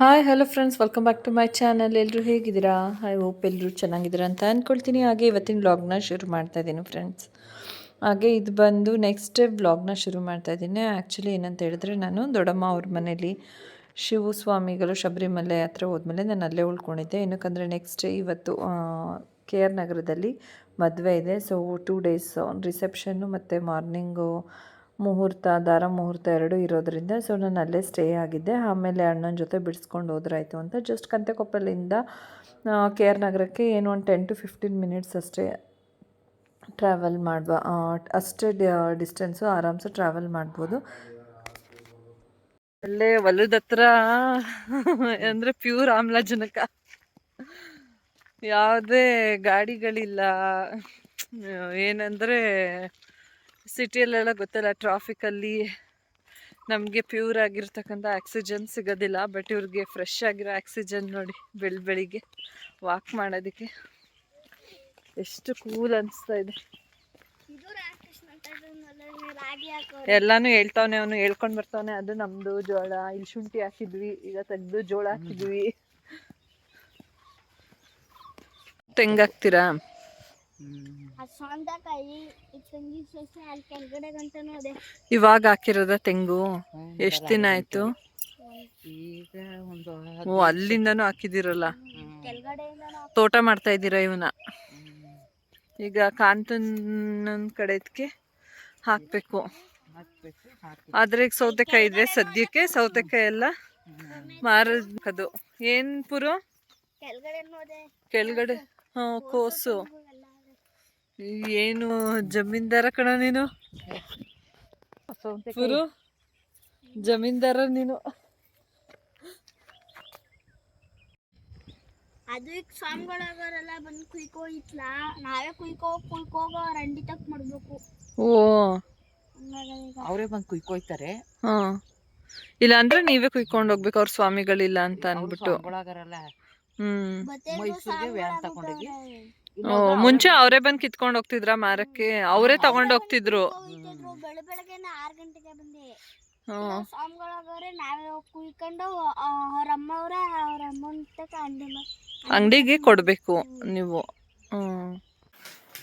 Hi hello friends welcome back to my channel ಎಲ್ಲರೂ ಹೇಗಿದ್ದೀರಾ? Hi hope ಎಲ್ಲರೂ ಚೆನ್ನಾಗಿದ್ದೀರಾ ಅಂತ ಅಂದ್ಕೊಳ್ತೀನಿ ಹಾಗೆ ಇವತ್ತಿನ ವ್ಲಾಗ್ನ ಶುರು ಮಾಡ್ತಾ ಇದ್ದೀನಿ ಫ್ರೆಂಡ್ಸ್ ಹಾಗೆ ಇದು ಬಂದು ನೆಕ್ಸ್ಟ್ ವ್ಲಾಗ್ನ ಶುರು ಮಾಡ್ತಾ ಇದ್ದೀನಿ. ಆ್ಯಕ್ಚುಲಿ ಏನಂತ ಹೇಳಿದ್ರೆ ನಾನು ದೊಡ್ಡಮ್ಮ ಅವ್ರ ಮನೇಲಿ ಶಿವಸ್ವಾಮಿಗಳು ಶಬರಿಮಲೆ ಹತ್ರ ಹೋದ್ಮೇಲೆ ನಾನು ಅಲ್ಲೇ ಉಳ್ಕೊಂಡಿದ್ದೆ. ಏನಕ್ಕಂದರೆ ನೆಕ್ಸ್ಟ್ ಇವತ್ತು ಕೆ ಆರ್ ನಗರದಲ್ಲಿ ಮದುವೆ ಇದೆ. ಸೊ ಟೂ ಡೇಸ್ ರಿಸೆಪ್ಷನ್ನು ಮತ್ತು ಮಾರ್ನಿಂಗು ಮುಹೂರ್ತ, ದಾರ ಮುಹೂರ್ತ ಎರಡು ಇರೋದ್ರಿಂದ ಸೊ ನಾನು ಅಲ್ಲೇ ಸ್ಟೇ ಆಗಿದ್ದೆ. ಆಮೇಲೆ ಅಣ್ಣನ ಜೊತೆ ಬಿಡಿಸ್ಕೊಂಡು ಹೋದ್ರಾಯ್ತು ಅಂತ ಜಸ್ಟ್ ಕಂತೆಕೊಪ್ಪಲಿಂದ ಕೆ ಆರ್ ನಗರಕ್ಕೆ ಏನು ಒಂದು ಟೆನ್ ಟು ಫಿಫ್ಟೀನ್ ಮಿನಿಟ್ಸ್ ಅಷ್ಟೇ ಟ್ರಾವೆಲ್ ಮಾಡುವ ಅಷ್ಟೇ ಡಿಸ್ಟೆನ್ಸು ಆರಾಮ್ಸೆ ಟ್ರಾವೆಲ್ ಮಾಡ್ಬೋದು. ಅಲ್ಲೇ ಹೊಲದ ಹತ್ರ, ಅಂದರೆ ಪ್ಯೂರ್ ಆಮ್ಲಜನಕ. ಯಾವುದೇ ಗಾಡಿಗಳಿಲ್ಲ. ಏನಂದರೆ ಸಿಟಿಯಲ್ಲೆಲ್ಲ ಗೊತ್ತಲ್ಲ ಟ್ರಾಫಿಕಲ್ಲಿ ನಮಗೆ ಪ್ಯೂರ್ ಆಗಿರ್ತಕ್ಕಂಥ ಆಕ್ಸಿಜನ್ ಸಿಗೋದಿಲ್ಲ ಬಟ್ ಇವ್ರಿಗೆ ಫ್ರೆಶ್ ಆಗಿರೋ ಆಕ್ಸಿಜನ್ ನೋಡಿ ಬೆಳ್ ಬೆಳಿಗ್ಗೆ ವಾಕ್ ಮಾಡೋದಕ್ಕೆ ಎಷ್ಟು ಕೂಲ್ ಅನಿಸ್ತಾ ಇದೆ. ಎಲ್ಲಾನು ಹೇಳ್ತಾವನೆ ಅವನು ಹೇಳ್ಕೊಂಡು ಬರ್ತಾವನೆ ಅದು ನಮ್ದು ಜೋಳ ಇಲ್ಲಿ ಶುಂಠಿ ಹಾಕಿದ್ವಿ ಈಗ ತೆಗ್ದು ಜೋಳ ಹಾಕಿದ್ವಿ. ತೆಂಗ್ ಹಾಕ್ತೀರಾ? ಇವಾಗ ಹಾಕಿರೋದ ತೆಂಗು? ಎಷ್ಟು ದಿನ ಆಯ್ತು? ಈಗ ಒಂದು ಓ ಅಲ್ಲಿಂದನೂ ಹಾಕಿದಿರಲ್ಲ? ತೋಟ ಮಾಡ್ತಾ ಇದ್ದೀರಾ ಇವನ ಈಗ ಕಾಂತನ್ ಕಡೆದಕ್ಕೆ ಹಾಕ್ಬೇಕು. ಹಾಕ್ಬೇಕು ಹಾಕಿ ಆದ್ರೆ ಈಗ ಸೌತೆಕಾಯಿ ಇದೆ ಸದ್ಯಕ್ಕೆ ಸೌತೆಕಾಯಿ ಎಲ್ಲ ಮಾರದು ಏನ್ ಪುರು? ಕೆಳಗಡೆ ಹಾ ಕೋಸು ಏನು ಜಮೀನ್ದಾರ ಕಣ ನೀನು? ಗುರು ಜಮೀನ್ದಾರ ನೀನು. ಅದು ಈಗ ಸ್ವಾಮಿಗಳಾಗೋರೆಲ್ಲ ಬಂದು ಕುಯ್ಕೋ ಇತ್ಲ? ನಾವೇ ಕುಯ್ಕೋ ಕುಯ್ಕೋಗ ರಂಡಿ ತಕ್ ಮಾಡ್ಬೇಕು. ಓ. ಅವರೇ ಬಂದು ಕುಯ್ಕೋಯ್ತಾರೆ. ಹಾ. ಇಲ್ಲ ಅಂದ್ರೆ ನೀವೇ ಕುಯ್ಕೊಂಡು ಹೋಗ್ಬೇಕು ಅವ್ರ ಸ್ವಾಮಿಗಳಿಲ್ಲ ಅಂತ ಅನ್ಬಿಟ್ಟು ಹ್ಮ್. ಮೈಸೂರಿಗೆ ವ್ಯಾನ್ ತಗೊಂಡೋಗಿ ಮುಂಚೆ ಅವರೇ ಬಂದ್ ಕಿತ್ಕೊಂಡ್ ಹೋಗ್ತಿದ್ರ ಮಾರಕ್ಕೆ? ಅವರೇ ತಗೊಂಡ್ ಹೋಗ್ತಿದ್ರು ಅಂಗಡಿಗೆ ಕೊಡ್ಬೇಕು ನೀವು. ಹ್ಮ್.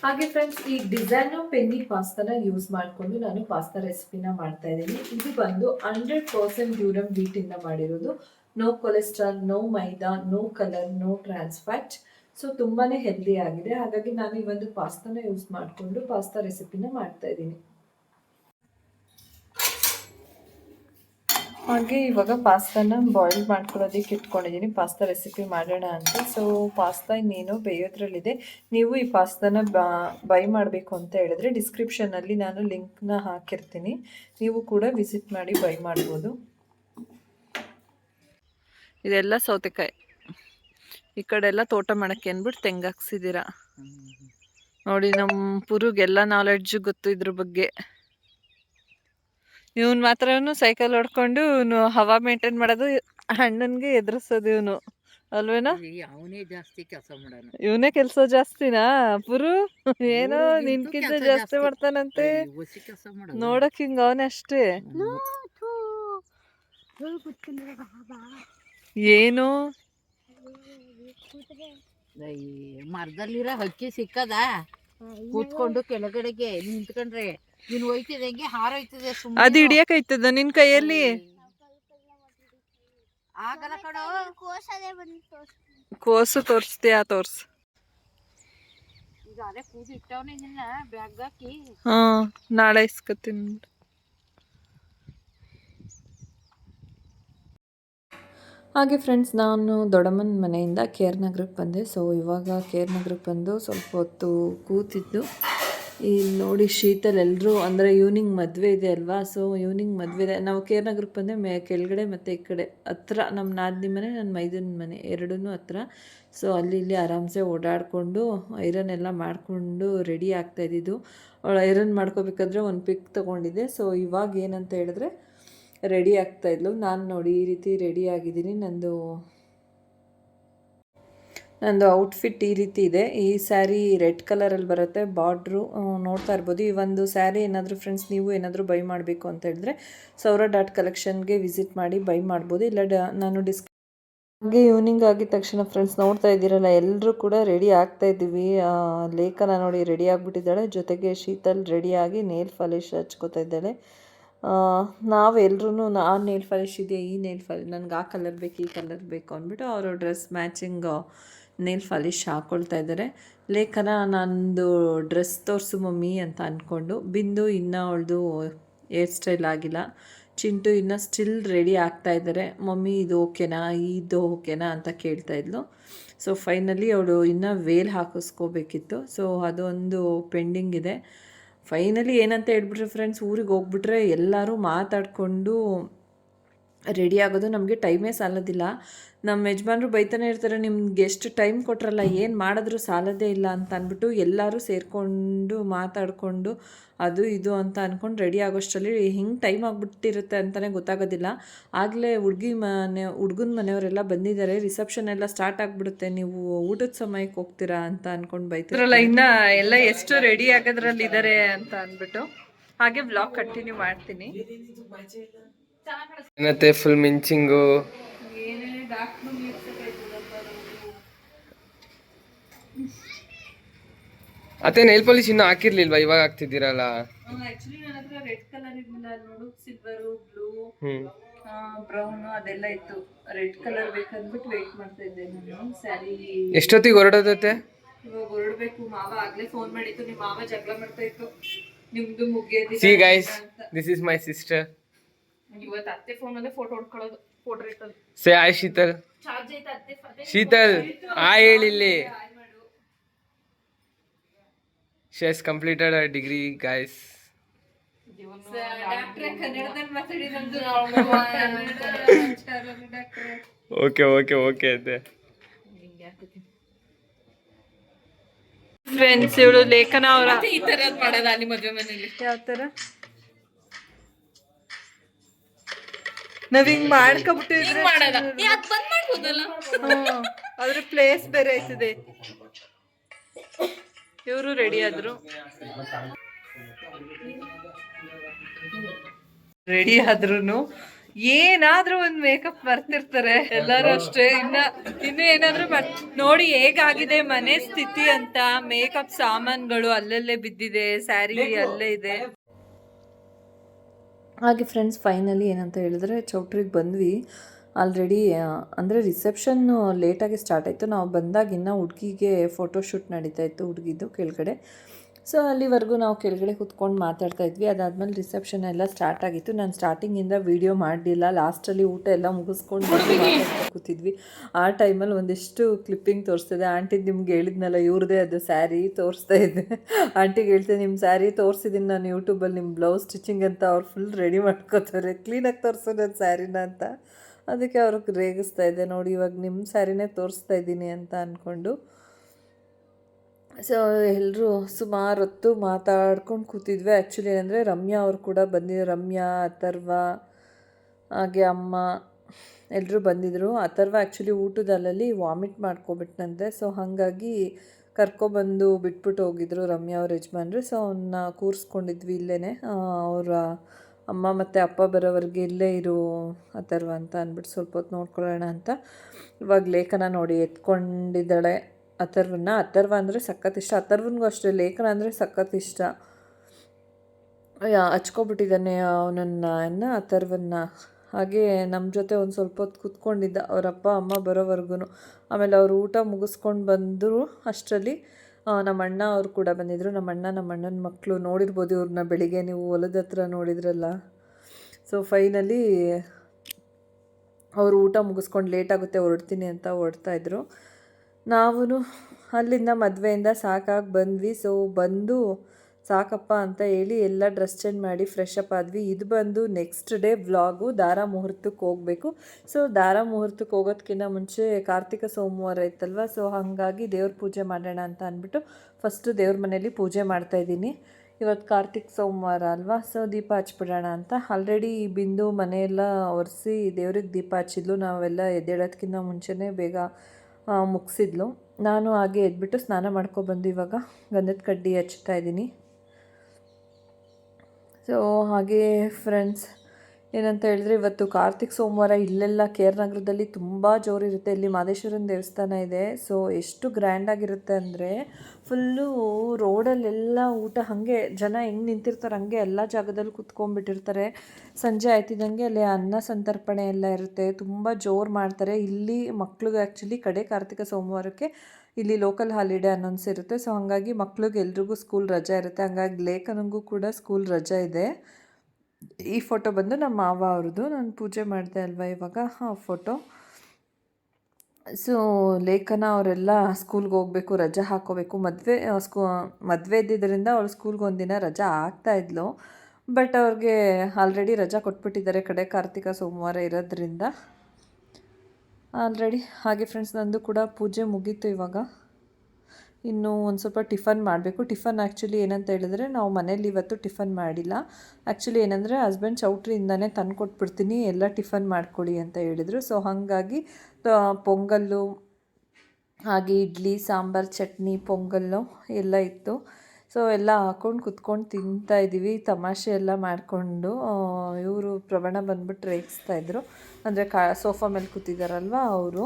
ಹಾಗೆ ಫ್ರೆಂಡ್ಸ್ ಈ ಡಿಸೈನು ಪೆನ್ನಿ ಪಾಸ್ತಾನ ಯೂಸ್ ಮಾಡಿಕೊಂಡು ನಾನು ಪಾಸ್ತಾ ರೆಸಿಪಿನ ಮಾಡ್ತಾ ಇದ್ದೀನಿ. ಇದು ಬಂದು ಹಂಡ್ರೆಡ್ ಪರ್ಸೆಂಟ್ ಡ್ಯೂರಮ್ ವೀಟಿಂದ ಮಾಡಿರೋದು. No cholesterol no maida no colour no trans fat so ತುಂಬಾ ಹೆಲ್ದಿ ಆಗಿದೆ. ಹಾಗಾಗಿ ನಾನು ಈ ಒಂದು ಪಾಸ್ತಾನ ಯೂಸ್ ಮಾಡಿಕೊಂಡು ಪಾಸ್ತಾ ರೆಸಿಪಿನ ಮಾಡ್ತಾ ಇದ್ದೀನಿ. ಹಾಗೆ ಇವಾಗ ಪಾಸ್ತಾನ ಬಾಯ್ಲ್ ಮಾಡ್ಕೊಳ್ಳೋದಕ್ಕೆ ಇಟ್ಕೊಂಡಿದ್ದೀನಿ. ಪಾಸ್ತಾ ರೆಸಿಪಿ ಮಾಡೋಣ ಅಂತ. ಸೊ ಪಾಸ್ತಾ ಇನ್ನೇನು ಬೇಯೋದ್ರಲ್ಲಿದೆ. ನೀವು ಈ ಪಾಸ್ತಾನ ಬೈ ಮಾಡಬೇಕು ಅಂತ ಹೇಳಿದ್ರೆ ಡಿಸ್ಕ್ರಿಪ್ಷನಲ್ಲಿ ನಾನು ಲಿಂಕ್ನ ಹಾಕಿರ್ತೀನಿ. ನೀವು ಕೂಡ ವಿಸಿಟ್ ಮಾಡಿ ಬೈ ಮಾಡ್ಬೋದು. ಇದೆಲ್ಲ ಸೌತೆಕಾಯಿ. ಈ ಕಡೆ ಎಲ್ಲ ತೋಟ ಮಾಡಕ್ಕೆ ಅಂದ್ಬಿಟ್ಟು ತೆಂಗು ಹಾಕ್ಸಿದ್ದೀರಾ. ನೋಡಿ ನಮ್ಮ ಪುರುಗೆಲ್ಲ ನಾಲೆಡ್ಜ್ ಗೊತ್ತು ಇದ್ರ ಬಗ್ಗೆ. ಇವನ್ ಮಾತ್ರ ಸೈಕಲ್ ಹೊಡ್ಕೊಂಡು ಇವನು ಹವಾ ಮೇಂಟೈನ್ ಮಾಡೋದು ಅಣ್ಣನ್ಗೆ ಎದುರಿಸೋದು ಇವನು. ಅಲ್ವೇನಾ? ಅವನೇ ಜಾಸ್ತಿ ಕೆಲಸ ಮಾಡೋಣ ಇವನೇ ಕೆಲಸ ಜಾಸ್ತಿನಾ ಪುರು? ಏನೋ ನಿನ್ಕಿಂತ ಜಾಸ್ತಿ ಜಾಸ್ತಿ. ಮಾಡ್ತಾನಂತೆ. ನೋಡಕ್ ಹಿಂಗ ಅವನೇ ಅಷ್ಟೇ. ಏನು? ಈ ಮರದಲ್ಲಿರೋ ಹಕ್ಕಿ ಸಿಕ್ಕದ? ಕೂತ್ಕೊಂಡು ಕೆಳಗಡೆಗೆ ನಿಂತ್ಕೊಂಡ್ರೆ ನೀನ್ ಹೋಯ್ತಿದಂಗೆ ಹಾರೋಯ್ತದೆ ಅದು ಸುಮ್ಮನೆ ಹಿಡಿಯಕ್ ಐತದ ನಿನ್ ಕೈಯಲ್ಲಿ? ಆಗಲ್ಲ ಕಣೋ. ಕೋಸದೇ ಬಂದು ಕೋಸು ತೋರಿಸ್ತೀಯಾ ತೋರ್ಸ್. ಈಗ ಅದೇ ಕೂದಿ ಇಟ್ಟವನೇ ನಿನ್ನ ಬ್ಯಾಗ್ ಹಾಕಿ. ಹಾ ನಾಳೆ ಇಸ್ಕತೀನಿ ಹಾಗೆ ಫ್ರೆಂಡ್ಸ್ ನಾನು ದೊಡ್ಡಮ್ಮನ ಮನೆಯಿಂದ ಕೇರ್ ನಗರಕ್ಕೆ ಬಂದೆ. ಸೊ ಇವಾಗ ಕೇರ್ ನಗರಕ್ಕೆ ಬಂದು ಸ್ವಲ್ಪ ಹೊತ್ತು ಕೂತಿದ್ದು. ಇಲ್ಲಿ ನೋಡಿ ಶೀತಲ್ ಎಲ್ಲರೂ ಅಂದರೆ ಈವ್ನಿಂಗ್ ಮದುವೆ ಇದೆ ಅಲ್ವಾ? ಸೊ ಈವ್ನಿಂಗ್ ಮದುವೆ ಇದೆ. ನಾವು ಕೇರ್ ನಗರಕ್ಕೆ ಬಂದೆ, ಮೇ, ಕೆಳಗಡೆ ಮತ್ತು ಈ ಕಡೆ ಹತ್ರ ನಮ್ಮ ನಾದಿನಿ ಮನೆ ನನ್ನ ಮೈದನ ಮನೆ ಎರಡೂ ಹತ್ರ. ಸೊ ಅಲ್ಲಿ ಇಲ್ಲಿ ಆರಾಮ್ಸೆ ಓಡಾಡಿಕೊಂಡು ಐರನ್ ಎಲ್ಲ ಮಾಡಿಕೊಂಡು ರೆಡಿ ಆಗ್ತಾ ಇದ್ದಿದ್ದು. ಅವಳು ಐರನ್ ಮಾಡ್ಕೋಬೇಕಾದ್ರೆ ಒಂದು ಪಿಕ್ ತೊಗೊಂಡಿದ್ದೆ. ಸೊ ಇವಾಗ ಏನಂತ ಹೇಳಿದ್ರೆ ರೆಡಿ ಆಗ್ತಾ ಇದ್ಲು. ನಾನು ನೋಡಿ ಈ ರೀತಿ ರೆಡಿ ಆಗಿದ್ದೀನಿ. ನಂದು ನಂದು ಔಟ್ಫಿಟ್ ಈ ರೀತಿ ಇದೆ. ಈ ಸ್ಯಾರಿ ರೆಡ್ ಕಲರಲ್ಲಿ ಬರುತ್ತೆ. ಬಾರ್ಡ್ರು ನೋಡ್ತಾ ಇರ್ಬೋದು. ಈ ಒಂದು ಸ್ಯಾರಿ ಏನಾದರೂ ಫ್ರೆಂಡ್ಸ್ ನೀವು ಏನಾದರೂ ಬೈ ಮಾಡಬೇಕು ಅಂತ ಹೇಳಿದ್ರೆ ಸೌರ ಡಾಟ್ ಕಲೆಕ್ಷನ್ಗೆ ವಿಸಿಟ್ ಮಾಡಿ ಬೈ ಮಾಡ್ಬೋದು. ಇಲ್ಲ, ಡ, ನಾನು ಡಿಸ್ ಹಾಗೆ ಈವ್ನಿಂಗ್ ಆಗಿದ ತಕ್ಷಣ ಫ್ರೆಂಡ್ಸ್ ನೋಡ್ತಾ ಇದ್ದೀರಲ್ಲ ಎಲ್ಲರೂ ಕೂಡ ರೆಡಿ ಆಗ್ತಾ ಇದ್ದೀವಿ. ಲೇಖನ ನೋಡಿ ರೆಡಿ ಆಗಿಬಿಟ್ಟಿದ್ದಾಳೆ. ಜೊತೆಗೆ ಶೀತಲ್ ರೆಡಿಯಾಗಿ ನೇಲ್ ಫಾಲಿಶ್ ಹಚ್ಕೋತಾ ಇದ್ದಾಳೆ. ನಾವೆಲ್ಲರೂ ಆ ನೇಲ್ ಫಾಲಿಶ್ ಇದೆಯಾ ಈ ನೇಲ್ ಫಾಲಿ ನನಗೆ ಆ ಕಲರ್ ಬೇಕು, ಈ ಕಲರ್ ಬೇಕು ಅಂದ್ಬಿಟ್ಟು ಅವರು ಡ್ರೆಸ್ ಮ್ಯಾಚಿಂಗ್ ನೇಲ್ ಫಾಲಿಶ್ ಹಾಕ್ಕೊಳ್ತಾ ಇದ್ದಾರೆ ಲೇಖನ ನಂದು ಡ್ರೆಸ್ ತೋರಿಸು ಮಮ್ಮಿ ಅಂತ ಅಂದ್ಕೊಂಡು ಬಿಂದು ಇನ್ನೂ ಅವಳದು ಹೇರ್ ಸ್ಟೈಲ್ ಆಗಿಲ್ಲ. ಚಿಂಟು ಇನ್ನೂ ಸ್ಟಿಲ್ ರೆಡಿ ಆಗ್ತಾ ಇದ್ದಾರೆ ಮಮ್ಮಿ ಇದು ಓಕೆನಾ ಇದು ಓಕೆನಾ ಅಂತ ಕೇಳ್ತಾ ಇದ್ಲು. ಸೊ ಫೈನಲಿ ಅವಳು ಇನ್ನೂ ವೇಲ್ ಹಾಕಿಸ್ಕೋಬೇಕಿತ್ತು. ಸೊ ಅದೊಂದು ಪೆಂಡಿಂಗ್ ಇದೆ. ಫೈನಲಿ ಏನಂತ ಹೇಳ್ಬಿಟ್ರೆ ಫ್ರೆಂಡ್ಸ್ ಊರಿಗೆ ಹೋಗ್ಬಿಟ್ರೆ ಎಲ್ಲರೂ ಮಾತಾಡಿಕೊಂಡು ರೆಡಿ ಆಗೋದು ನಮಗೆ ಟೈಮೇ ಸಾಲೋದಿಲ್ಲ. ನಮ್ಮ ಯಜಮಾನರು ಬೈತಾನೆ ಇರ್ತಾರೆ, ನಿಮ್ಗೆ ಎಷ್ಟು ಟೈಮ್ ಕೊಟ್ರಲ್ಲ, ಏನು ಮಾಡಿದ್ರು ಸಾಲದೇ ಇಲ್ಲ ಅಂತ ಅಂದ್ಬಿಟ್ಟು ಎಲ್ಲರೂ ಸೇರಿಕೊಂಡು ಮಾತಾಡಿಕೊಂಡು, ಅದು ಇದು ಅಂತ ಅಂದ್ಕೊಂಡು ರೆಡಿ ಆಗೋಷ್ಟರಲ್ಲಿ ಹಿಂಗೆ ಟೈಮ್ ಆಗಿಬಿಟ್ಟಿರುತ್ತೆ ಅಂತಲೇ ಗೊತ್ತಾಗೋದಿಲ್ಲ. ಆಗಲೇ ಹುಡುಗಿ ಮನೆ, ಹುಡುಗನ ಮನೆಯವರೆಲ್ಲ ಬಂದಿದ್ದಾರೆ, ರಿಸೆಪ್ಷನ್ ಎಲ್ಲ ಸ್ಟಾರ್ಟ್ ಆಗಿಬಿಡುತ್ತೆ, ನೀವು ಊಟದ ಸಮಯಕ್ಕೆ ಹೋಗ್ತೀರಾ ಅಂತ ಅಂದ್ಕೊಂಡು ಬೈತಾರಲ್ಲ ಇನ್ನು ಎಲ್ಲ ಎಷ್ಟು ರೆಡಿ ಆಗೋದ್ರಲ್ಲಿ ಇದ್ದಾರೆ ಅಂತ ಅಂದ್ಬಿಟ್ಟು, ಹಾಗೆ ಬ್ಲಾಗ್ ಕಂಟಿನ್ಯೂ ಮಾಡ್ತೀನಿ. ಏನತ್ತೆ ಫುಲ್ ಮಿಂಚಿಂಗು ಅತ್ತೆ ನೈಲ್ ಪಾಲಿಶ್ ಇನ್ನೂ ಹಾಕಿರ್ಲಿಲ್ವಾ? ಇವಾಗ ಹಾಕ್ತಿದ್ದೀರಲ್ಲ? ಆಕ್ಚುಲಿ ನನ್ನ ಹತ್ರ ರೆಡ್ ಕಲರ್ ನೋಡು ಸಿಲ್ವರು ಬ್ಲೂ ಬ್ರೌನ್ ಅದೆಲ್ಲ ಇತ್ತು. ರೆಡ್ ಕಲರ್ ಬೇಕಂದ್ಬಿಟ್ಟು ವೇಟ್ ಮಾಡ್ತಾ ಇದ್ದೆ ನಾನು. ಸ್ಯಾರಿ ಎಷ್ಟೊತ್ತಿಗೆ ಹೊರಡೋದತ್ತೆ ಇವಾಗ ಹೊರಡ್ಬೇಕು. ಮಾವ ಆಗ್ಲೇ ಫೋನ್ ಮಾಡಿತ್ತು ನಿಮ್ಮ ಮಾವ ಜಗಳ ಮಾಡ್ತಾ ಇತ್ತು. ನಿಮ್ದು ಮುಗಿಯೋದಿಲ್ಲ see guys this is my sister ಇವತ್ತು ಅತ್ತೆ ಫೋನ್ ಅಲ್ಲೇ ಫೋಟೋ ಹೊಡ್ಕೊಳ್ಳೋದು ಫೋಟೋ ಇಟ್ಟದು ಸೇ ಆಯ್ ಶೀತಲ್ ಚಾರ್ಜ್ ಐತೆ ಅತ್ತೆ ಅದೇ ಶೀತಲ್ ಆ ಹೇಳಿಲ್ಲಿ she has completed a degree guys ಕನ್ನಡದಲ್ಲಿ ಮಾತಾಡಿ ನಮ್ದು ಓಕೆ ಓಕೆ ಓಕೆ ಅತ್ತೆ ಫ್ರೆಂಡ್ಸ್ ಇವಳು ಲೇಖನ ಅವರ ಈ ತರದ್ ಮಾಡೋದ ಅಲ್ಲಿ ಮದುವೆ ಮನೇಲಿ ಯಾವ ಥರ ನಾವ್ ಹಿಂಗ್ ಮಾಡ್ಕೊಬಿಟ್ಟಿದ್ರೆ ಮಾಡೋದ? ಅದ್ ಬಂದ್ ಮಾಡ್ಬೋದಲ್ಲ? ಹ್ಮ್. ಆದ್ರೆ ಪ್ಲೇಸ್ ಬೇರೆ ಆಯ್ತದೆ ಇವರು ರೆಡಿ ಆದ್ರು. ರೆಡಿ ಆದ್ರೂನು ಏನಾದ್ರೂ ಒಂದ್ ಮೇಕಪ್ ಬರ್ತಿರ್ತಾರೆ ಎಲ್ಲರೂ ಅಷ್ಟೇ. ಇನ್ನ ಇನ್ನು ಏನಾದ್ರೂ ನೋಡಿ ಹೇಗಾಗಿದೆ ಮನೆ ಸ್ಥಿತಿ ಅಂತ. ಮೇಕಪ್ ಸಾಮಾನ್ಗಳು ಅಲ್ಲಲ್ಲೇ ಬಿದ್ದಿದೆ ಸ್ಯಾರಿ ಅಲ್ಲೇ ಇದೆ. ಹಾಗೆ ಫ್ರೆಂಡ್ಸ್ ಫೈನಲಿ ಏನಂತ ಹೇಳಿದ್ರೆ ಚೌಟ್ರಿಗೆ ಬಂದ್ವಿ. ಆಲ್ರೆಡಿ ಅಂದರೆ ರಿಸೆಪ್ಷನ್ನು ಲೇಟಾಗಿ ಸ್ಟಾರ್ಟ್ ಆಯಿತು. ನಾವು ಬಂದಾಗ ಇನ್ನೂ ಹುಡುಗಿಗೆ ಫೋಟೋಶೂಟ್ ನಡೀತಾ ಇತ್ತು, ಹುಡುಗಿದು ಕೆಳಗಡೆ. ಸೊ ಅಲ್ಲಿವರೆಗೂ ನಾವು ಕೆಳಗಡೆ ಕೂತ್ಕೊಂಡು ಮಾತಾಡ್ತಾ ಇದ್ವಿ. ಅದಾದಮೇಲೆ ರಿಸೆಪ್ಷನ್ ಎಲ್ಲ ಸ್ಟಾರ್ಟ್ ಆಗಿತ್ತು. ನಾನು ಸ್ಟಾರ್ಟಿಂಗಿಂದ ವೀಡಿಯೋ ಮಾಡಲಿಲ್ಲ. ಲಾಸ್ಟಲ್ಲಿ ಊಟ ಎಲ್ಲ ಮುಗಿಸ್ಕೊಂಡು ಕೂತಿದ್ವಿ. ಆ ಟೈಮಲ್ಲಿ ಒಂದಿಷ್ಟು ಕ್ಲಿಪ್ಪಿಂಗ್ ತೋರಿಸ್ತಿದೆ. ಆಂಟಿ ನಿಮ್ಗೆ ಹೇಳಿದ್ನಲ್ಲ ಇವ್ರದೇ ಅದು ಸ್ಯಾರಿ ತೋರಿಸ್ತಾ ಇದೆ ಆಂಟಿಗೆ ಹೇಳ್ತೇನೆ ನಿಮ್ಮ ಸ್ಯಾರಿ ತೋರಿಸಿದ್ದೀನಿ ನಾನು ಯೂಟ್ಯೂಬಲ್ಲಿ ನಿಮ್ಮ ಬ್ಲೌಸ್ ಸ್ಟಿಚಿಂಗ್ ಅಂತ ಅವ್ರು ಫುಲ್ ರೆಡಿ ಮಾಡ್ಕೋತಾರೆ ಕ್ಲೀನಾಗಿ ತೋರಿಸು ನನ್ನ ಸ್ಯಾರಿನ ಅಂತ. ಅದಕ್ಕೆ ಅವ್ರಿಗೆ ರೇಗಿಸ್ತಾ ಇದೆ ನೋಡಿ ಇವಾಗ ನಿಮ್ಮ ಸ್ಯಾರಿನೇ ತೋರಿಸ್ತಾ ಇದ್ದೀನಿ ಅಂತ ಅಂದ್ಕೊಂಡು ಸೊ ಎಲ್ಲರೂ ಸುಮಾರು ಹೊತ್ತು ಮಾತಾಡ್ಕೊಂಡು ಕೂತಿದ್ವಿ. ಆ್ಯಕ್ಚುಲಿ ಏನಂದರೆ ರಮ್ಯಾ ಅವರು ಕೂಡ ಬಂದಿದ್ದರು ರಮ್ಯಾ, ಅಥರ್ವ, ಹಾಗೆ ಅಮ್ಮ ಎಲ್ಲರೂ ಬಂದಿದ್ದರು ಅಥರ್ವ ಆ್ಯಕ್ಚುಲಿ ಊಟದಲ್ಲಲ್ಲಿ ವಾಮಿಟ್ ಮಾಡ್ಕೊಬಿಟ್ನಂತೆ. ಸೊ ಹಾಗಾಗಿ ಕರ್ಕೊಬಂದು ಬಿಟ್ಬಿಟ್ಟು ಹೋಗಿದ್ರು ರಮ್ಯಾ ಅವ್ರ ಯಜಮಾನ್ರು. ಸೊ ಅವನ್ನ ಕೂರಿಸ್ಕೊಂಡಿದ್ವಿ ಇಲ್ಲೇ ಅವರ ಅಮ್ಮ ಮತ್ತು ಅಪ್ಪ ಬರೋವರೆಗೆ ಇಲ್ಲೇ ಇರು ಅಥರ್ವ ಅಂತ ಅಂದ್ಬಿಟ್ಟು ಸ್ವಲ್ಪ ಹೊತ್ತು ನೋಡ್ಕೊಳ್ಳೋಣ ಅಂತ. ಇವಾಗ ಲೇಖನ ನೋಡಿ ಎತ್ಕೊಂಡಿದ್ದಾಳೆ. ಅಥರ್ವನ್ನ ಅಥರ್ವ ಅಂದರೆ ಸಖತ್ ಇಷ್ಟ. ಅಥರ್ವನ್ಗೂ ಅಷ್ಟೇ, ಲೇಖನ ಅಂದರೆ ಸಖತ್ ಇಷ್ಟ. ಹಚ್ಕೊಬಿಟ್ಟಿದ್ದಾನೆ ಅವನನ್ನು ಅಥರ್ವನ್ನ. ಹಾಗೆ ನಮ್ಮ ಜೊತೆ ಒಂದು ಸ್ವಲ್ಪ ಹೊತ್ತು ಕೂತ್ಕೊಂಡಿದ್ದ ಅವರಪ್ಪ, ಅಮ್ಮ ಬರೋವರೆಗೂ ಆಮೇಲೆ ಅವರು ಊಟ ಮುಗಿಸ್ಕೊಂಡು ಬಂದರು ಅಷ್ಟರಲ್ಲಿ ನಮ್ಮ ಅಣ್ಣ ಅವರು ಕೂಡ ಬಂದಿದ್ದರು ನಮ್ಮ ಅಣ್ಣ ನಮ್ಮ ಅಣ್ಣನ ಮಕ್ಕಳು ನೋಡಿರ್ಬೋದು ಇವ್ರನ್ನ ಬೆಳಿಗ್ಗೆ. ನೀವು ಹೊಲದ ಹತ್ರ ನೋಡಿದ್ರಲ್ಲ. ಸೊ ಫೈನಲಿ ಅವರು ಊಟ ಮುಗಿಸ್ಕೊಂಡು ಲೇಟ್ ಆಗುತ್ತೆ, ಹೊರಡ್ತೀನಿ ಅಂತ ಹೊರಡ್ತಾ ಇದ್ರು. ನಾವು ಅಲ್ಲಿಂದ ಮದುವೆಯಿಂದ ಸಾಕಾಗಿ ಬಂದ್ವಿ. ಸೊ ಬಂದು ಸಾಕಪ್ಪ ಅಂತ ಹೇಳಿ ಎಲ್ಲ ಡ್ರೆಸ್ ಚೇಂಜ್ ಮಾಡಿ ಫ್ರೆಶ್ ಅಪ್ ಆದ್ವಿ. ಇದು ಬಂದು ನೆಕ್ಸ್ಟ್ ಡೇ ವ್ಲಾಗು ದಾರ ಮುಹೂರ್ತಕ್ಕೆ ಹೋಗಬೇಕು. ಸೊ ದಾರ ಮುಹೂರ್ತಕ್ಕೆ ಹೋಗೋದಕ್ಕಿಂತ ಮುಂಚೆ ಕಾರ್ತಿಕ ಸೋಮವಾರ ಇತ್ತಲ್ವ? ಸೊ ಹಾಗಾಗಿ ದೇವ್ರ ಪೂಜೆ ಮಾಡೋಣ ಅಂತ ಅಂದ್ಬಿಟ್ಟು ಫಸ್ಟು ದೇವ್ರ ಮನೇಲಿ ಪೂಜೆ ಮಾಡ್ತಾಯಿದ್ದೀನಿ ಇವತ್ತು ಕಾರ್ತಿಕ್ ಸೋಮವಾರ ಅಲ್ವಾ? ಸೊ ದೀಪ ಹಚ್ಬಿಡೋಣ ಅಂತ. ಆಲ್ರೆಡಿ ಬಿಂದು ಮನೆಯೆಲ್ಲ ಒರೆಸಿ ದೇವ್ರಿಗೆ ದೀಪ ಹಚ್ಚಿದ್ಲು. ನಾವೆಲ್ಲ ಎದ್ದೇಳೋದಕ್ಕಿಂತ ಮುಂಚೆನೇ ಬೇಗ ಮುಗಿಸಿದ್ಲು. ನಾನು ಹಾಗೆ ಎದ್ಬಿಟ್ಟು ಸ್ನಾನ ಮಾಡ್ಕೊಬಂದು ಇವಾಗ ಗಂಧದ ಕಡ್ಡಿ ಹಚ್ತಾ ಇದ್ದೀನಿ. ಸೊ ಹಾಗೆ ಫ್ರೆಂಡ್ಸ್ ಏನಂತ ಹೇಳಿದ್ರೆ ಇವತ್ತು ಕಾರ್ತಿಕ್ ಸೋಮವಾರ ಇಲ್ಲೆಲ್ಲ ಕೇರ್ ನಗರದಲ್ಲಿ ತುಂಬ ಜೋರಿರುತ್ತೆ ಇಲ್ಲಿ ಮಾದೇಶ್ವರನ ದೇವಸ್ಥಾನ ಇದೆ. ಸೊ ಎಷ್ಟು ಗ್ರ್ಯಾಂಡಾಗಿರುತ್ತೆ ಅಂದರೆ ಫುಲ್ಲು ರೋಡಲ್ಲೆಲ್ಲ ಊಟ ಹಾಗೆ, ಜನ ಹೆಂಗೆ ನಿಂತಿರ್ತಾರೆ ಹಂಗೆ ಎಲ್ಲ ಜಾಗದಲ್ಲಿ ಕುತ್ಕೊಂಡ್ಬಿಟ್ಟಿರ್ತಾರೆ. ಸಂಜೆ ಆಯ್ತಿದ್ದಂಗೆ ಅಲ್ಲಿ ಅನ್ನ ಸಂತರ್ಪಣೆ ಎಲ್ಲ ಇರುತ್ತೆ. ತುಂಬ ಜೋರು ಮಾಡ್ತಾರೆ. ಇಲ್ಲಿ ಮಕ್ಳಿಗೆ ಆ್ಯಕ್ಚುಲಿ ಕಡೆ ಕಾರ್ತಿಕ ಸೋಮವಾರಕ್ಕೆ ಇಲ್ಲಿ ಲೋಕಲ್ ಹಾಲಿಡೇ ಅನೌನ್ಸ್ ಇರುತ್ತೆ. ಸೊ ಹಾಗಾಗಿ ಮಕ್ಳಿಗೆ ಎಲ್ರಿಗೂ ಸ್ಕೂಲ್ ರಜೆ ಇರುತ್ತೆ. ಹಂಗಾಗಿ ಲೇಖನಿಗೂ ಕೂಡ ಸ್ಕೂಲ್ ರಜೆ ಇದೆ. ಈ ಫೋಟೋ ಬಂದು ನಮ್ಮ ಮಾವ ಅವ್ರದ್ದು. ನಾನು ಪೂಜೆ ಮಾಡಿದೆ ಅಲ್ವಾ ಇವಾಗ? ಹಾಂ, ಫೋಟೋ. ಸೊ ಲೇಖನ ಅವರೆಲ್ಲ ಸ್ಕೂಲ್ಗೆ ಹೋಗಬೇಕು, ರಜೆ ಹಾಕೋಬೇಕು. ಮದುವೆ ಸ್ಕೂ, ಮದುವೆ ಇದ್ದಿದ್ದರಿಂದ ಅವಳು ಸ್ಕೂಲ್ಗೆ ಒಂದಿನ ರಜೆ ಆಗ್ತಾ ಇದ್ಲು. ಬಟ್ ಅವ್ರಿಗೆ ಆಲ್ರೆಡಿ ರಜಾ ಕೊಟ್ಬಿಟ್ಟಿದ್ದಾರೆ ಕಡೆ. ಕಾರ್ತಿಕ, ಸೋಮವಾರ ಇರೋದ್ರಿಂದ. ಆಲ್ರೆಡಿ ಹಾಗೆ ಫ್ರೆಂಡ್ಸ್ ನಂದು ಕೂಡ ಪೂಜೆ ಮುಗೀತು ಇವಾಗ. ಇನ್ನು ಒಂದು ಸ್ವಲ್ಪ ಟಿಫನ್ ಮಾಡಬೇಕು. ಟಿಫನ್ ಆ್ಯಕ್ಚುಲಿ ಏನಂತ ಹೇಳಿದ್ರೆ ನಾವು ಮನೇಲಿ ಇವತ್ತು ಟಿಫನ್ ಮಾಡಿಲ್ಲ. ಆ್ಯಕ್ಚುಲಿ ಏನಂದರೆ ಹಸ್ಬೆಂಡ್ ಚೌಟ್ರಿಯಿಂದನೇ ತಂದು ಕೊಟ್ಬಿಡ್ತೀನಿ ಎಲ್ಲ ಟಿಫನ್ ಮಾಡ್ಕೊಳ್ಳಿ ಅಂತ ಹೇಳಿದರು. ಸೊ ಹಾಗಾಗಿ ಪೊಂಗಲ್ಲು, ಹಾಗೆ ಇಡ್ಲಿ, ಸಾಂಬಾರು, ಚಟ್ನಿ, ಪೊಂಗಲ್ಲು ಎಲ್ಲ ಇತ್ತು. ಸೊ ಎಲ್ಲ ಹಾಕ್ಕೊಂಡು ಕುತ್ಕೊಂಡು ತಿಂತಾ ಇದ್ದೀವಿ. ತಮಾಷೆ ಎಲ್ಲ ಮಾಡಿಕೊಂಡು ಇವರು ಪ್ರವಣ ಬಂದ್ಬಿಟ್ಟು ರೇಗಿಸ್ತಾ ಇದ್ದರು ಅಂದರೆ ಕಾ, ಸೋಫಾ ಮೇಲೆ ಕೂತಿದ್ದಾರಲ್ವ ಅವರು.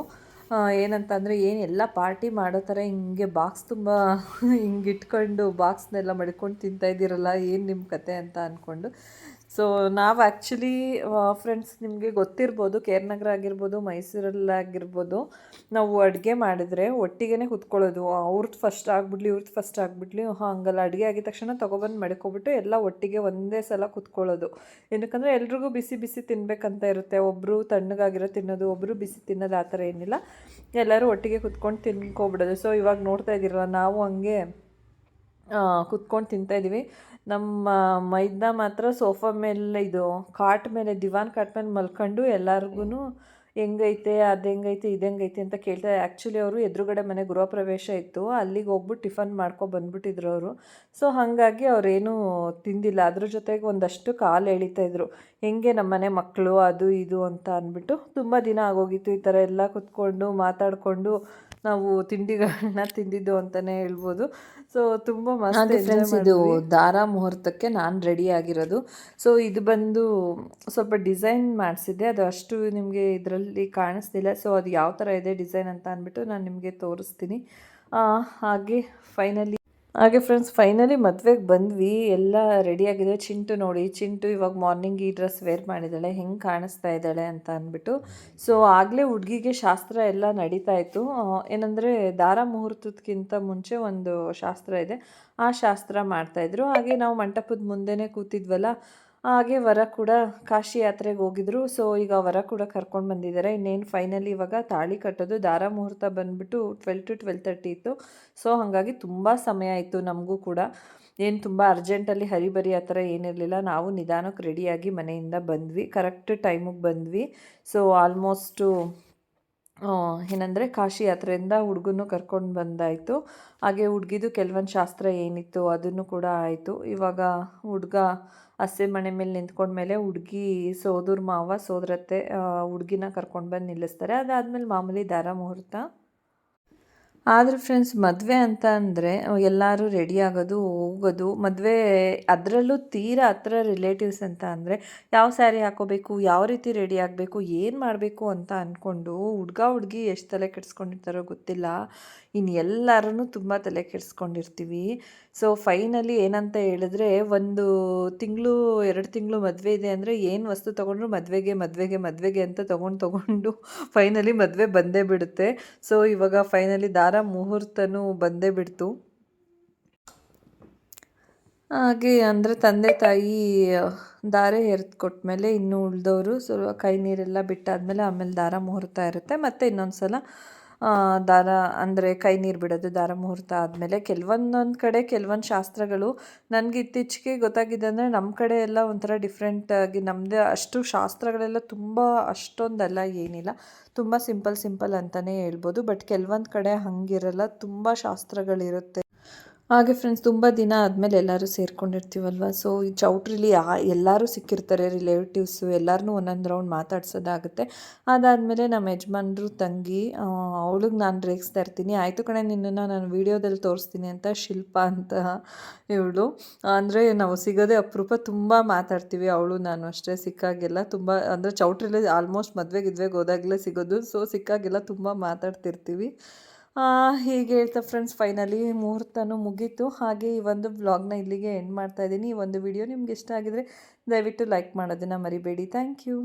ಏನಂತ ಅಂದರೆ ಏನು ಎಲ್ಲ ಪಾರ್ಟಿ ಮಾಡೋ ಥರ ಹಿಂಗೆ ಬಾಕ್ಸ್ ತುಂಬ ಹಿಂಗೆ ಇಟ್ಕೊಂಡು ಬಾಕ್ಸ್ನೆಲ್ಲ ಮಡ್ಕೊಂಡು ತಿಂತಾ ಇದ್ದೀರಲ್ಲ, ಏನು ನಿಮ್ಮ ಕತೆ ಅಂತ ಅಂದ್ಕೊಂಡು ಸೊ ನಾವು ಆ್ಯಕ್ಚುಲಿ ಫ್ರೆಂಡ್ಸ್ ನಿಮಗೆ ಗೊತ್ತಿರ್ಬೋದು ಕೇರ್ನಗರ ಆಗಿರ್ಬೋದು ಮೈಸೂರಲ್ಲಾಗಿರ್ಬೋದು ನಾವು ಅಡುಗೆ ಮಾಡಿದ್ರೆ ಒಟ್ಟಿಗೆ ಕುತ್ಕೊಳ್ಳೋದು. ಅವ್ರದ್ದು ಫಸ್ಟ್ ಆಗಿಬಿಡ್ಲಿ ಇವ್ರದ್ದು ಫಸ್ಟ್ ಆಗಿಬಿಡ್ಲಿ ಹಂಗಲ್ಲ. ಅಡುಗೆ ಆಗಿದ ತಕ್ಷಣ ತೊಗೊಬಂದು ಮಡ್ಕೊಬಿಟ್ಟು ಎಲ್ಲ ಒಟ್ಟಿಗೆ ಒಂದೇ ಸಲ ಕುತ್ಕೊಳ್ಳೋದು. ಏನಕ್ಕಂದರೆ ಎಲ್ರಿಗೂ ಬಿಸಿ ಬಿಸಿ ತಿನ್ನಬೇಕಂತ ಇರುತ್ತೆ. ಒಬ್ಬರು ತಣ್ಣಗಾಗಿರೋ ತಿನ್ನೋದು ಒಬ್ಬರು ಬಿಸಿ ತಿನ್ನೋದು ಆ ಥರ ಏನಿಲ್ಲ. ಎಲ್ಲರೂ ಒಟ್ಟಿಗೆ ಕುತ್ಕೊಂಡು ತಿನ್ಕೊಬಿಡೋದು. ಸೊ ಇವಾಗ ನೋಡ್ತಾ ಇದ್ದೀರಲ್ಲ, ನಾವು ಹಂಗೆ ಕುತ್ಕೊಂಡು ತಿಂತಾ ಇದ್ದೀವಿ. ನಮ್ಮ ಮೈದ್ನ ಮಾತ್ರ ಸೋಫಾ ಮೇಲೆ ಇದು, ಕಾಟ್ ಮೇಲೆ, ದಿವಾನ್ ಕಾಟ್ ಮೇಲೆ ಮಲ್ಕೊಂಡು ಎಲ್ಲರಿಗೂ ಹೆಂಗೈತೆ, ಅದು ಹೆಂಗೈತೆ, ಇದು ಹೆಂಗೈತೆ ಅಂತ ಕೇಳ್ತಾರೆ. ಆ್ಯಕ್ಚುಲಿ ಅವರು ಎದುರುಗಡೆ ಮನೆ ಗೃಹ ಪ್ರವೇಶ ಇತ್ತು. ಅಲ್ಲಿಗೆ ಹೋಗ್ಬಿಟ್ಟು ಟಿಫನ್ ಮಾಡ್ಕೊ ಬಂದ್ಬಿಟ್ಟಿದ್ರು ಅವರು. ಸೊ ಹಾಗಾಗಿ ಅವರೇನು ತಿಂದಿಲ್ಲ. ಅದ್ರ ಜೊತೆಗೆ ಒಂದಷ್ಟು ಕಾಲು ಎಳಿತಾ ಇದ್ರು. ಹೆಂಗೆ ನಮ್ಮನೆ ಮಕ್ಕಳು ಅದು ಇದು ಅಂತ ಅಂದ್ಬಿಟ್ಟು ತುಂಬ ದಿನ ಆಗೋಗಿತ್ತು. ಈ ಥರ ಎಲ್ಲ ಕುತ್ಕೊಂಡು ಮಾತಾಡಿಕೊಂಡು ನಾವು ತಿಂಡಿಗಳನ್ನ ತಿಂದಿದ್ದು ಅಂತಲೇ ಹೇಳ್ಬೋದು. ಸೊ ತುಂಬ ಮಸ್ತ್ ಫ್ರೆಂಡ್ಸ್ ಇದು ದಾರ ಮುಹೂರ್ತಕ್ಕೆ ನಾನು ರೆಡಿ ಆಗಿರೋದು. ಸೊ ಇದು ಬಂದು ಸ್ವಲ್ಪ ಡಿಸೈನ್ ಮಾಡಿಸಿದ್ದೆ. ಅದು ಅಷ್ಟು ನಿಮಗೆ ಇದರಲ್ಲಿ ಕಾಣಿಸ್ತಿಲ್ಲ. ಸೊ ಅದು ಯಾವ ಥರ ಇದೆ ಡಿಸೈನ್ ಅಂತ ಅಂದ್ಬಿಟ್ಟು ನಾನು ನಿಮಗೆ ತೋರಿಸ್ತೀನಿ. ಆ, ಹಾಗೆ ಫೈನಲಿ ಹಾಗೆ ಫ್ರೆಂಡ್ಸ್ ಫೈನಲಿ ಮದುವೆಗೆ ಬಂದ್ವಿ. ಎಲ್ಲ ರೆಡಿಯಾಗಿದೆ ಚಿಂಟು ನೋಡಿ, ಚಿಂಟು ಇವಾಗ ಮಾರ್ನಿಂಗ್ ಈ ಡ್ರೆಸ್ ವೇರ್ ಮಾಡಿದ್ದಾಳೆ. ಹೆಂಗೆ ಕಾಣಿಸ್ತಾ ಇದ್ದಾಳೆ ಅಂತ ಅಂದ್ಬಿಟ್ಟು. ಸೊ ಆಗಲೇ ಹುಡುಗಿಗೆ ಶಾಸ್ತ್ರ ಎಲ್ಲ ನಡೀತಾ ಇತ್ತು. ಏನಂದರೆ ದಾರ ಮುಹೂರ್ತದಕ್ಕಿಂತ ಮುಂಚೆ ಒಂದು ಶಾಸ್ತ್ರ ಇದೆ. ಆ ಶಾಸ್ತ್ರ ಮಾಡ್ತಾಯಿದ್ರು ಹಾಗೆ ನಾವು ಮಂಟಪದ ಮುಂದೆನೇ ಕೂತಿದ್ವಲ್ಲ ಹಾಗೆ ವರ ಕೂಡ ಕಾಶಿ ಯಾತ್ರೆಗೆ ಹೋಗಿದ್ರು. ಸೊ ಈಗ ವರ ಕೂಡ ಕರ್ಕೊಂಡು ಬಂದಿದ್ದಾರೆ. ಇನ್ನೇನು ಫೈನಲಿ ಇವಾಗ ತಾಳಿ ಕಟ್ಟೋದು ದಾರ ಮುಹೂರ್ತ ಬಂದ್ಬಿಟ್ಟು ಟ್ವೆಲ್ ಟು ಟ್ವೆಲ್ ತರ್ಟಿ ಇತ್ತು. ಸೊ ಹಾಗಾಗಿ ತುಂಬ ಸಮಯ ಆಯಿತು ನಮಗೂ ಕೂಡ. ಏನು ತುಂಬ ಅರ್ಜೆಂಟಲ್ಲಿ ಹರಿಬರಿ ಆ ಥರ ಏನಿರಲಿಲ್ಲ ನಾವು ನಿಧಾನಕ್ಕೆ ರೆಡಿಯಾಗಿ ಮನೆಯಿಂದ ಬಂದ್ವಿ. ಕರೆಕ್ಟ್ ಟೈಮಿಗೆ ಬಂದ್ವಿ. ಸೊ ಆಲ್ಮೋಸ್ಟು ಏನಂದರೆ ಕಾಶಿ ಯಾತ್ರೆಯಿಂದ ಹುಡುಗನ್ನು ಕರ್ಕೊಂಡು ಬಂದಾಯಿತು. ಹಾಗೆ ಹುಡುಗಿದು ಕೆಲವೊಂದು ಶಾಸ್ತ್ರ ಏನಿತ್ತು ಅದನ್ನು ಕೂಡ ಆಯಿತು. ಇವಾಗ ಹುಡುಗ ಹಸೆ ಮನೆ ಮೇಲೆ ನಿಂತ್ಕೊಂಡ್ಮೇಲೆ ಹುಡುಗಿ ಸೋದರ ಮಾವ ಸೋದರತ್ತೆ ಹುಡುಗಿನ ಕರ್ಕೊಂಡು ಬಂದು ನಿಲ್ಲಿಸ್ತಾರೆ. ಅದಾದಮೇಲೆ ಮಾಮೂಲಿ ದಾರ ಮುಹೂರ್ತ. ಆದರೆ ಫ್ರೆಂಡ್ಸ್ ಮದುವೆ ಅಂತ ಅಂದರೆ ಎಲ್ಲರೂ ರೆಡಿ ಆಗೋದು, ಹೋಗೋದು, ಮದುವೆ ಅದರಲ್ಲೂ ತೀರಾ ಹತ್ರ ರಿಲೇಟಿವ್ಸ್ ಅಂತ ಅಂದರೆ, ಯಾವ ಸ್ಯಾರಿ ಹಾಕೋಬೇಕು, ಯಾವ ರೀತಿ ರೆಡಿ ಆಗಬೇಕು, ಏನು ಮಾಡಬೇಕು ಅಂತ ಅಂದ್ಕೊಂಡು ಹುಡ್ಗ ಹುಡುಗಿ ಎಷ್ಟು ತಲೆ ಕೆಡಿಸ್ಕೊಂಡಿರ್ತಾರೋ ಗೊತ್ತಿಲ್ಲ. ಇನ್ನು ಎಲ್ಲರೂ ತುಂಬ ತಲೆ ಕೆಡಿಸ್ಕೊಂಡಿರ್ತೀವಿ. ಸೊ ಫೈನಲಿ ಏನಂತ ಹೇಳಿದ್ರೆ, ಒಂದು ತಿಂಗಳು, ಎರಡು ತಿಂಗಳು ಮದುವೆ ಇದೆ ಅಂದರೆ, ಏನು ವಸ್ತು ತೊಗೊಂಡ್ರು ಮದುವೆಗೆ ಮದುವೆಗೆ ಮದುವೆಗೆ ಅಂತ ತೊಗೊಂಡು ತೊಗೊಂಡು ಫೈನಲಿ ಮದುವೆ ಬಂದೇ ಬಿಡುತ್ತೆ. ಸೊ ಇವಾಗ ಫೈನಲಿ ದಾರ ಮುಹೂರ್ತನೂ ಬಂದೇ ಬಿಡ್ತು. ಹಾಗೆ ಅಂದರೆ ತಂದೆ ತಾಯಿ ದಾರೆ ಹೆರ್ದು ಕೊಟ್ಮೇಲೆ ಇನ್ನು ಉಳಿದವರು ಸ್ವಲ್ಪ ಕೈ ನೀರೆಲ್ಲ ಬಿಟ್ಟಾದ್ಮೇಲೆ ಆಮೇಲೆ ದಾರ ಮುಹೂರ್ತ ಇರುತ್ತೆ. ಮತ್ತು ಇನ್ನೊಂದು ಸಲ ದಾರ ಅಂದರೆ ಕೈ ನೀರು ಬಿಡೋದು, ದಾರ ಮುಹೂರ್ತ ಆದಮೇಲೆ ಕೆಲವೊಂದೊಂದು ಕಡೆ ಕೆಲವೊಂದು ಶಾಸ್ತ್ರಗಳು ನನಗೆ ಇತ್ತೀಚೆಗೆ ಗೊತ್ತಾಗಿದೆ ಅಂದರೆ ನಮ್ಮ ಕಡೆ ಎಲ್ಲ ಒಂಥರ ಡಿಫ್ರೆಂಟಾಗಿ ನಮ್ಮದೇ ಅಷ್ಟು ಶಾಸ್ತ್ರಗಳೆಲ್ಲ ತುಂಬ ಅಷ್ಟೊಂದಲ್ಲ, ಏನಿಲ್ಲ. ತುಂಬ ಸಿಂಪಲ್ ಸಿಂಪಲ್ ಅಂತಲೇ ಹೇಳ್ಬೋದು. ಬಟ್ ಕೆಲವೊಂದು ಕಡೆ ಹಾಗಿರಲ್ಲ. ತುಂಬ ಶಾಸ್ತ್ರಗಳಿರುತ್ತೆ. ಹಾಗೆ ಫ್ರೆಂಡ್ಸ್ ತುಂಬ ದಿನ ಆದಮೇಲೆ ಎಲ್ಲರೂ ಸೇರ್ಕೊಂಡಿರ್ತೀವಲ್ವ? ಸೊ ಈ ಚೌಟ್ರಿಲಿ ಯಾ, ಎಲ್ಲರೂ ಸಿಕ್ಕಿರ್ತಾರೆ ರಿಲೇಟಿವ್ಸು ಎಲ್ಲರನ್ನೂ ಒಂದೊಂದು ರೌಂಡ್ ಮಾತಾಡ್ಸೋದಾಗುತ್ತೆ. ಅದಾದಮೇಲೆ ನಮ್ಮ ಯಜಮಾನ್ರು, ತಂಗಿ ಅವಳಿಗೆ ನಾನು ರೇಗಿಸ್ತಾ ಇರ್ತೀನಿ. ಆಯಿತು ಕಣೆ, ನಿನ್ನನ್ನು ನಾನು ವೀಡಿಯೋದಲ್ಲಿ ತೋರಿಸ್ತೀನಿ ಅಂತ ಶಿಲ್ಪ ಅಂತ ಇವಳು. ಅಂದರೆ ನಾವು ಸಿಗೋದೇ ಅಪರೂಪ ತುಂಬ ಮಾತಾಡ್ತೀವಿ ಅವಳು, ನಾನು ಅಷ್ಟೇ ಸಿಕ್ಕಾಗೆಲ್ಲ ತುಂಬ, ಅಂದರೆ ಚೌಟ್ರಿಲಿ ಆಲ್ಮೋಸ್ಟ್ ಮದುವೆ ಗಿದ್ವೆಗೆ ಹೋದಾಗಲೇ ಸಿಗೋದು. ಸೊ ಸಿಕ್ಕಾಗೆಲ್ಲ ತುಂಬ ಮಾತಾಡ್ತಿರ್ತೀವಿ. ಹೀಗೆ ಹೇಳ್ತಾ ಫ್ರೆಂಡ್ಸ್ ಫೈನಲಿ ಮುಹೂರ್ತನೂ ಮುಗೀತು. ಹಾಗೆ ಈ ಒಂದು ವ್ಲಾಗ್ನ ಇಲ್ಲಿಗೆ ಎಂಡ್ ಮಾಡ್ತಾ ಇದ್ದೀನಿ. ಈ ಒಂದು ವಿಡಿಯೋ ನಿಮ್ಗೆ ಇಷ್ಟ ಆಗಿದ್ರೆ ದಯವಿಟ್ಟು ಲೈಕ್ ಮಾಡೋದನ್ನು ಮರಿಬೇಡಿ. Thank you